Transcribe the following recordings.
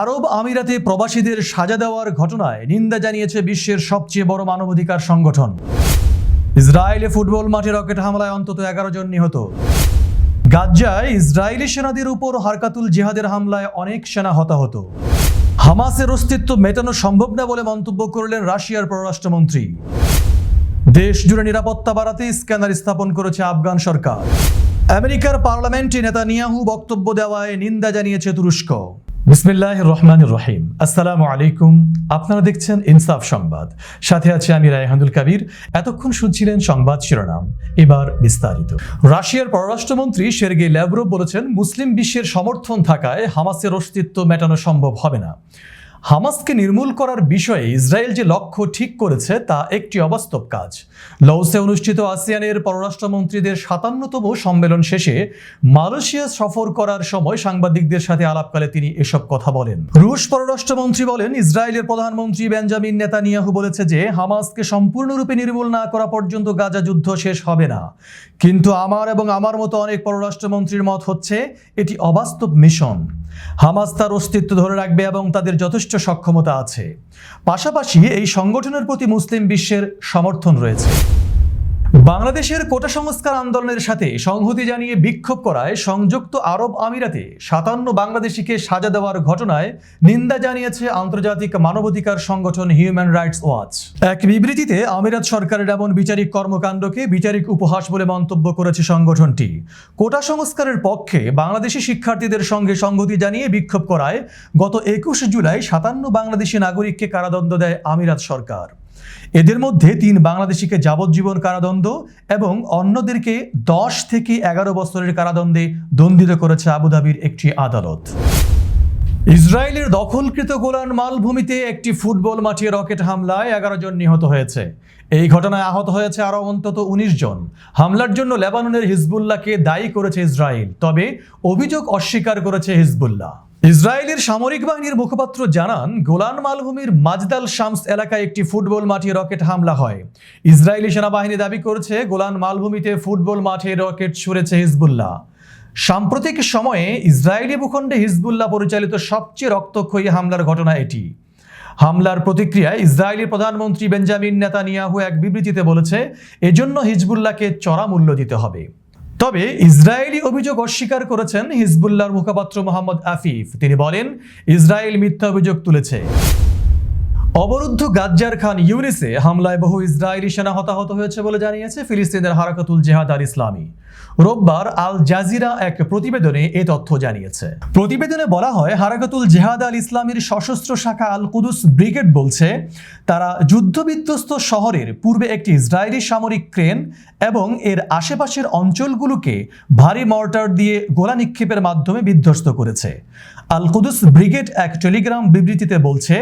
আরব আমিরাতে প্রবাসীদের সাজা দেওয়ার ঘটনায় নিন্দা জানিয়েছে বিশ্বের সবচেয়ে বড় মানবাধিকার সংগঠন। ইসরায়েলে ফুটবল মাঠে রকেট হামলায় অন্তত এগারো জন নিহত। গাজ্জায় ইসরায়েলি সেনাদের উপর হারকাতুল জিহাদের হামলায় অনেক সেনা হতাহত। হামাসের অস্তিত্ব মেটানো সম্ভব না বলে মন্তব্য করলেন রাশিয়ার পররাষ্ট্রমন্ত্রী। দেশ জুড়ে নিরাপত্তা বাড়াতে স্ক্যানার স্থাপন করেছে আফগান সরকার। আমেরিকার পার্লামেন্টে নেতানিয়াহু বক্তব্য দেওয়ায় নিন্দা জানিয়েছে তুরস্ক। বিসমিল্লাহ রহমান রহিম আসসালামু আলাইকুম আপনারা দেখছেন ইনসাফ সংবাদ। সাথে আছে আমি রায়হানুল কাবির। এতক্ষণ শুনছিলেন সংবাদ শিরোনাম। এবার বিস্তারিত। রাশিয়ার পররাষ্ট্রমন্ত্রী শেরগে ল্যাব্রো বলেছেন, মুসলিম বিশ্বের সমর্থন থাকায় হামাসের অস্তিত্ব মেটানো সম্ভব হবে না। হামাসকে নির্মূল করার বিষয়ে ইসরায়েল যে লক্ষ্য ঠিক করেছে, তা একটি অবাস্তব কাজ। লৌসে অনুষ্ঠিত আসিয়ানের পররাষ্ট্রমন্ত্রীদের সাতান্নতম সম্মেলন শেষে মালয়েশিয়া সফর করার সময় সাংবাদিকদের সাথে আলাপকালে তিনি এসব কথা বলেন। রুশ পররাষ্ট্রমন্ত্রী বলেন, ইসরায়েলের প্রধানমন্ত্রী বেঞ্জামিন নেতানিয়াহু বলেছে যে, হামাসকে সম্পূর্ণরূপে নির্মূল না করা পর্যন্ত গাজা যুদ্ধ শেষ হবে না। কিন্তু আমার এবং আমার মতো অনেক পররাষ্ট্রমন্ত্রীর মত হচ্ছে, এটি অবাস্তব মিশন। হামাস তার অস্তিত্ব ধরে রাখবে এবং তাদের যথেষ্ট সক্ষমতা আছে। পাশাপাশি এই সংগঠনের প্রতি মুসলিম বিশ্বের সমর্থন রয়েছে। বাংলাদেশের কোটা সংস্কার আন্দোলনের সাথে সংহতি জানিয়ে বিক্ষোভ করায় সংযুক্ত আরব আমিরাতে সাতান্ন বাংলাদেশিকে সাজা দেওয়ার ঘটনায় নিন্দা জানিয়েছে আন্তর্জাতিক মানবাধিকার সংগঠন হিউম্যান রাইটস ওয়াচ। এক বিবৃতিতে আমিরাত সরকারের এমন বিচারিক কর্মকাণ্ডকে বিচারিক উপহাস বলে মন্তব্য করেছে সংগঠনটি। কোটা সংস্কারের পক্ষে বাংলাদেশি শিক্ষার্থীদের সঙ্গে সংহতি জানিয়ে বিক্ষোভ করায় গত একুশ জুলাই সাতান্ন বাংলাদেশি নাগরিককে কারাদণ্ড দেয় আমিরাত সরকার। এদের মধ্যে তিন বাংলাদেশিকে যাবজ্জীবন কারাদণ্ড এবং অন্যদেরকে দশ থেকে এগারো বছরের কারাদণ্ডে দণ্ডিত করেছে আবুধাবির একটি আদালত। ইসরায়েলের দখলকৃত গোলান মালভূমিতে একটি ফুটবল মাঠে রকেট হামলায় এগারো জন নিহত হয়েছে। এই ঘটনায় আহত হয়েছে আরও অন্তত উনিশ জন। হামলার জন্য লেবাননের হিজবুল্লাহকে দায়ী করেছে ইসরায়েল, তবে অভিযোগ অস্বীকার করেছে হিজবুল্লাহ। ইসরায়েলের সামরিক বাহিনীর মুখপাত্র জানান, গোলান মালভূমির মাজদাল শামস এলাকায় একটি ফুটবল মাঠে রকেট হামলা হয়। ইসরায়েলি সেনাবাহিনী দাবি করেছে, গোলান মালভূমিতে ফুটবল মাঠে রকেট ছুড়েছে হিজবুল্লাহ। সাম্প্রতিক সময়ে ইসরায়েলি ভূখণ্ডে হিজবুল্লাহ পরিচালিত সবচেয়ে রক্তক্ষয়ী হামলার ঘটনা এটি। হামলার প্রতিক্রিয়ায় ইসরায়েলি প্রধানমন্ত্রী বেঞ্জামিন নেতানিয়াহু এক বিবৃতিতে বলেছে, এজন্য হিজবুল্লাহকে চড়া মূল্য দিতে হবে। তবে ইসরায়েলি অভিযোগ অস্বীকার করেছেন হিজবুল্লাহর মুখপাত্র মোহাম্মদ আফিফ। তিনি বলেন, ইসরায়েল মিথ্যা অভিযোগ তুলেছে। অবরুদ্ধ গাজ্জার খান ইউনিসে হামলায় বহু ইসরায়েলি সেনা হতাহত হয়েছে বলে জানিয়েছে ফিলিস্তিনের হারাকাতুল জেহাদ আর ইসলামী। রোববার আল জাজিরা এক প্রতিবেদনে এ তথ্য জানিয়েছে। প্রতিবেদনে বলা হয়, হারাকাতুল জেহাদ আল ইসলামীর সশস্ত্র শাখা আল কুদুস ব্রিগেড বলছে, তারা যুদ্ধবিধ্বস্ত শহরের পূর্বে একটি ইসরায়েলি সামরিক ক্রেন এবং এর আশেপাশের অঞ্চলগুলোকে ভারী মর্টার দিয়ে গোলা নিক্ষেপের মাধ্যমে বিধ্বস্ত করেছে। আল কুদুস ব্রিগেড এক টেলিগ্রাম বিবৃতিতে বলছে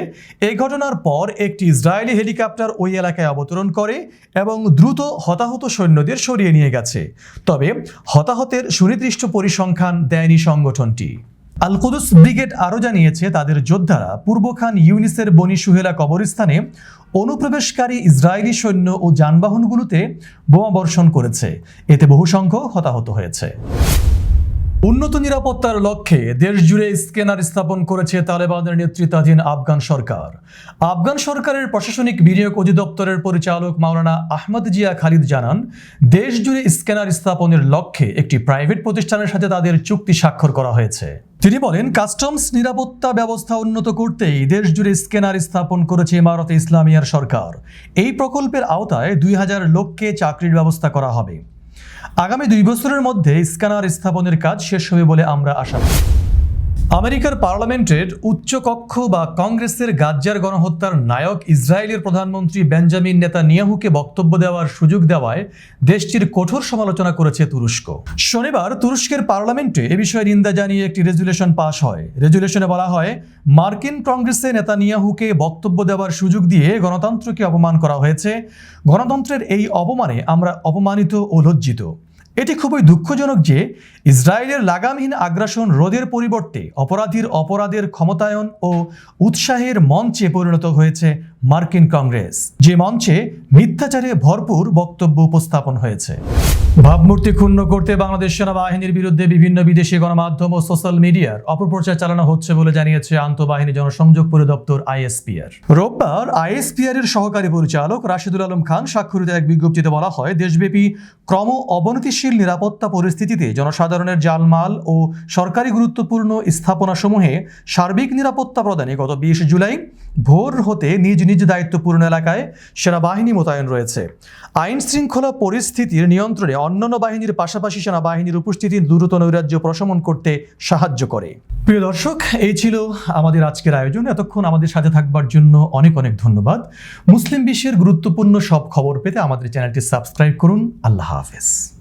এই ঘটনার পর একটি ইসরায়েলি হেলিকপ্টার ওই এলাকায় অবতরণ করে এবং দ্রুত হতাহত সৈন্যদের সরিয়ে নিয়ে গেছে। তবে হতাহতের সুনির্দিষ্ট পরিসংখ্যান দেয়নি সংগঠনটি। আল কুদুস ব্রিগেড আরও জানিয়েছে, তাদের যোদ্ধারা পূর্ব খান ইউনিসের বনি সুহেলা কবরস্থানে অনুপ্রবেশকারী ইসরায়েলি সৈন্য ও যানবাহনগুলোতে বোমা বর্ষণ করেছে। এতে বহু সংখ্যক হতাহত হয়েছে। উন্নত নিরাপত্তার লক্ষ্যে দেশ জুড়ে স্ক্যানার স্থাপন করেছে তালেবানের নেতৃত্বাধীন আফগান সরকার। আফগান সরকারের প্রশাসনিক বিনিয়োগ অধিদপ্তরের পরিচালক মাওলানা আহমদ জিয়া খালিদ জানান দেশ জুড়ে স্ক্যানার স্থাপনের লক্ষ্যে একটি প্রাইভেট প্রতিষ্ঠানের সাথে তাদের চুক্তি স্বাক্ষর করা হয়েছে। তিনি বলেন, কাস্টমস নিরাপত্তা ব্যবস্থা উন্নত করতেই দেশ জুড়ে স্ক্যানার স্থাপন করেছে ইমারতে ইসলামিয়ার সরকার। এই প্রকল্পের আওতায় দুই হাজার লোককে চাকরির ব্যবস্থা করা হবে। আগামী দুই বছরের মধ্যে স্ক্যানার স্থাপনের কাজ শেষ হবে বলে আমরা আশা করি। আমেরিকার পার্লামেন্টের উচ্চকক্ষ বা কংগ্রেসের গাজ্জার গণহত্যার নায়ক ইসরায়েলের প্রধানমন্ত্রী বেঞ্জামিন নেতা নিয়াহুকে বক্তব্য দেওয়ার সুযোগ দেওয়ায় দেশটির কঠোর সমালোচনা করেছে তুরস্ক। শনিবার তুরস্কের পার্লামেন্টে এ বিষয়ে নিন্দা জানিয়ে একটি রেজুলেশন পাশ হয়। রেজুলেশনে বলা হয়, মার্কিন কংগ্রেসে নেতা নিয়াহুকে বক্তব্য দেওয়ার সুযোগ দিয়ে গণতন্ত্রকে অপমান করা হয়েছে। গণতন্ত্রের এই অপমানে আমরা অপমানিত ও লজ্জিত। এটি খুবই দুঃখজনক যে ইসরায়েলের লাগামহীন আগ্রাসন রোধের পরিবর্তে অপরাধীর অপরাধের ক্ষমতায়ন ও উৎসাহের মঞ্চে পরিণত হয়েছে মার্কিন কংগ্রেস, যে মঞ্চে মিথ্যাচারে ভরপুর বক্তব্য উপস্থাপন হয়েছে। ভাবমূর্তি ক্ষুণ্ণ করতে বাংলাদেশ সেনাবাহিনীর বিরুদ্ধে বিভিন্ন বিদেশি গণমাধ্যম ও সোশ্যাল মিডিয়ার অপপ্রচার চালানো হচ্ছে বলে জানিয়েছে আন্তঃবাহিনী জনসংযোগ পরিদপ্তর আইএসপিআর। রোববার আইএসপিআর এর সহকারী পরিচালক রাশিদুল আলম খান স্বাক্ষরিত এক বিজ্ঞপ্তিতে বলা হয়, দেশব্যাপী ক্রম অবনতিশীল নিরাপত্তা পরিস্থিতিতে জনসাধারণের জালমাল ও সরকারি গুরুত্বপূর্ণ স্থাপনাসমূহে সার্বিক নিরাপত্তা প্রদানে গত বিশ জুলাই ভোর হতে নিজ নিজ দায়িত্বপূর্ণ এলাকায় সেনাবাহিনী মোতায়েন রয়েছে। আইন শৃঙ্খলা পরিস্থিতির নিয়ন্ত্রণে অন্যান্য বাহিনীর পাশাপাশি সেনাবাহিনীর উপস্থিতি দ্রুত নৈরাজ্য প্রশমন করতে সাহায্য করে। প্রিয় দর্শক, এই ছিল আমাদের আজকের আয়োজন। এতক্ষণ আমাদের সাথে থাকবার জন্য অনেক অনেক ধন্যবাদ। মুসলিম বিশ্বের গুরুত্বপূর্ণ সব খবর পেতে আমাদের চ্যানেলটি সাবস্ক্রাইব করুন। আল্লাহ হাফেজ।